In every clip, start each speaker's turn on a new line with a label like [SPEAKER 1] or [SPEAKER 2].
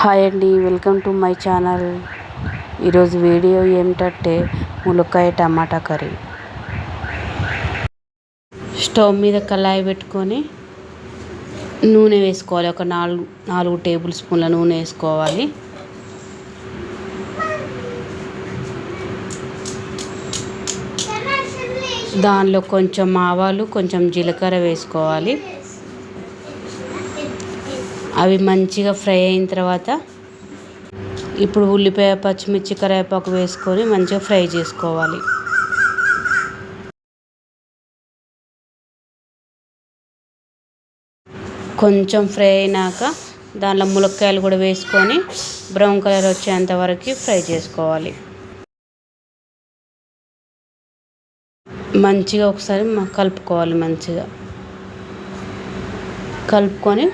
[SPEAKER 1] Hi అండి welcome to my channel. ఈరోజు video ఏమిటంటే ములక్కాయ టమాటా కర్రీ. స్టవ్ మీద కళాయి పెట్టుకొని నూనె వేసుకోవాలి. ఒక నాలుగు నాలుగు టేబుల్ స్పూన్ల నూనె వేసుకోవాలి. దానిలో కొంచెం ఆవాలు కొంచెం జీలకర్ర వేసుకోవాలి. అవి మంచిగా ఫ్రై అయిన తర్వాత ఇప్పుడు ఉల్లిపాయ పచ్చిమిర్చి కరివేపాకు వేసుకొని మంచిగా ఫ్రై చేసుకోవాలి. కొంచెం ఫ్రై అయినాక దానిలో ములక్కాయలు కూడా వేసుకొని బ్రౌన్ కలర్ వచ్చేంత వరకు ఫ్రై చేసుకోవాలి. మంచిగా ఒకసారి కలుపుకోవాలి మంచిగా. కలుపుకొని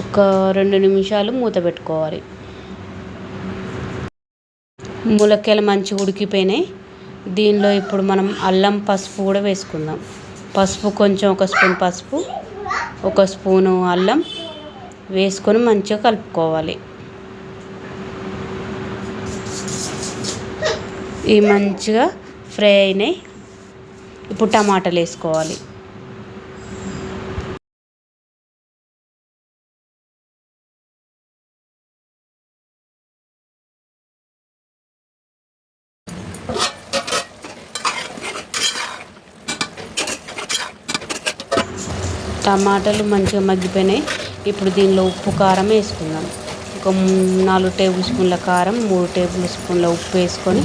[SPEAKER 1] ఒక రెండు నిమిషాలు మూత పెట్టుకోవాలి. ములక్కాయలు మంచిగా ఉడికిపోయినాయి. దీనిలో ఇప్పుడు మనం అల్లం పసుపు కూడా వేసుకుందాం. పసుపు కొంచెం ఒక స్పూన్ పసుపు ఒక స్పూను అల్లం వేసుకొని మంచిగా కలుపుకోవాలి. ఈ మంచిగా ఫ్రై అయినాయి. ఇప్పుడు టమాటాలు వేసుకోవాలి. టమాటాలు మంచిగా మగ్గిపోయినాయి. ఇప్పుడు దీనిలో ఉప్పు కారం వేసుకుందాం. ఒక నాలుగు టేబుల్ స్పూన్ల కారం మూడు టేబుల్ స్పూన్ల ఉప్పు వేసుకొని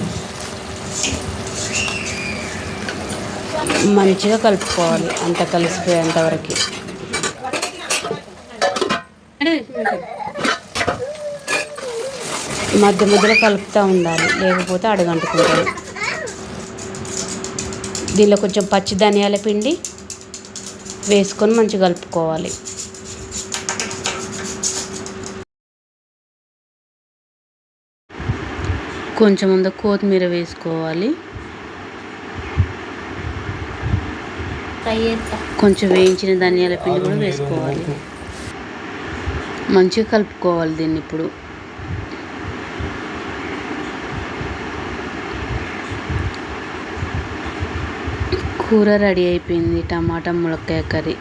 [SPEAKER 1] మంచిగా కలుపుకోవాలి. అంత కలిసిపోయేంత వరకు. మధ్య మధ్యలో కలుపుతూ ఉండాలి. లేకపోతే అడగంటుకుంటుంది. దీనిలో కొంచెం పచ్చి ధనియాల పిండి వేసుకొని మంచిగా కలుపుకోవాలి. కొంచెం ముందు కొత్తిమీర వేసుకోవాలి. కొంచెం వేయించిన ధనియాల పిండి కూడా వేసుకోవాలి. మంచిగా కలుపుకోవాలి దీన్ని ఇప్పుడు. కూర రెడీ అయిపోయింది. టమాటా ములక్కాయ కర్రీ.